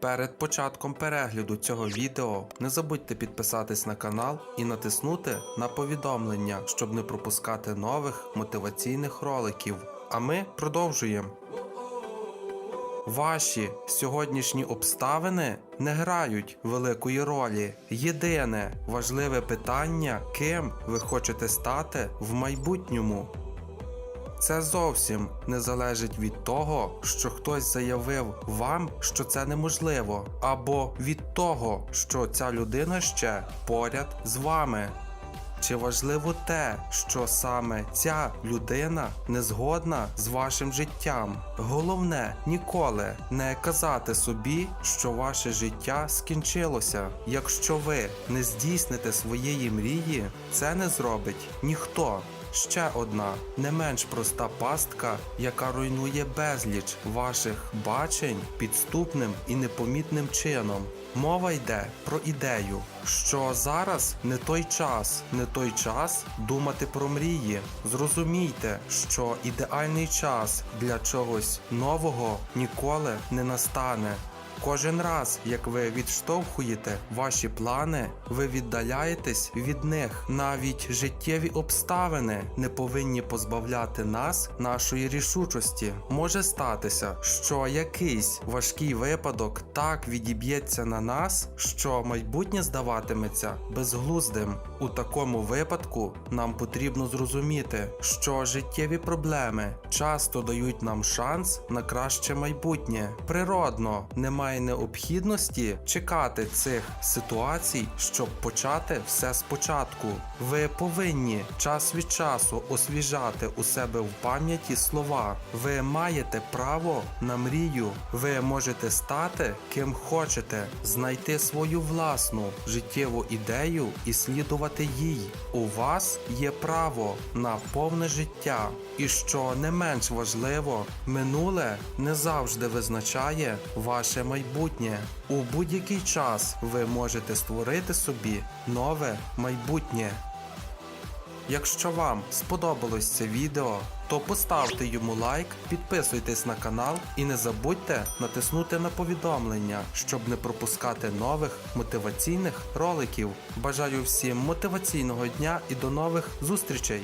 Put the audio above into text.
Перед початком перегляду цього відео не забудьте підписатись на канал і натиснути на повідомлення, щоб не пропускати нових мотиваційних роликів. А ми продовжуємо. Ваші сьогоднішні обставини не грають великої ролі. Єдине важливе питання, ким ви хочете стати в майбутньому. Це зовсім не залежить від того, що хтось заявив вам, що це неможливо, або від того, що ця людина ще поряд з вами. Чи важливо те, що саме ця людина не згодна з вашим життям? Головне ніколи не казати собі, що ваше життя скінчилося. Якщо ви не здійсните своєї мрії, це не зробить ніхто. Ще одна не менш проста пастка, яка руйнує безліч ваших бачень підступним і непомітним чином. Мова йде про ідею, що зараз не той час, не той час думати про мрії. Зрозумійте, що ідеальний час для чогось нового ніколи не настане. Кожен раз, як ви відштовхуєте ваші плани, ви віддаляєтесь від них. Навіть життєві обставини не повинні позбавляти нас нашої рішучості. Може статися, що якийсь важкий випадок так відіб'ється на нас, що майбутнє здаватиметься безглуздим. У такому випадку нам потрібно зрозуміти, що життєві проблеми часто дають нам шанс на краще майбутнє. Природно, немає необхідності чекати цих ситуацій, щоб почати все спочатку. Ви повинні час від часу освіжати у себе в пам'яті слова. Ви маєте право на мрію. Ви можете стати ким хочете, знайти свою власну життєву ідею і слідувати їй. У вас є право на повне життя. І що не менш важливо, минуле не завжди визначає ваше майбутнє. У будь-який час ви можете створити собі нове майбутнє. Якщо вам сподобалось це відео, то поставте йому лайк, підписуйтесь на канал і не забудьте натиснути на повідомлення, щоб не пропускати нових мотиваційних роликів. Бажаю всім мотиваційного дня і до нових зустрічей!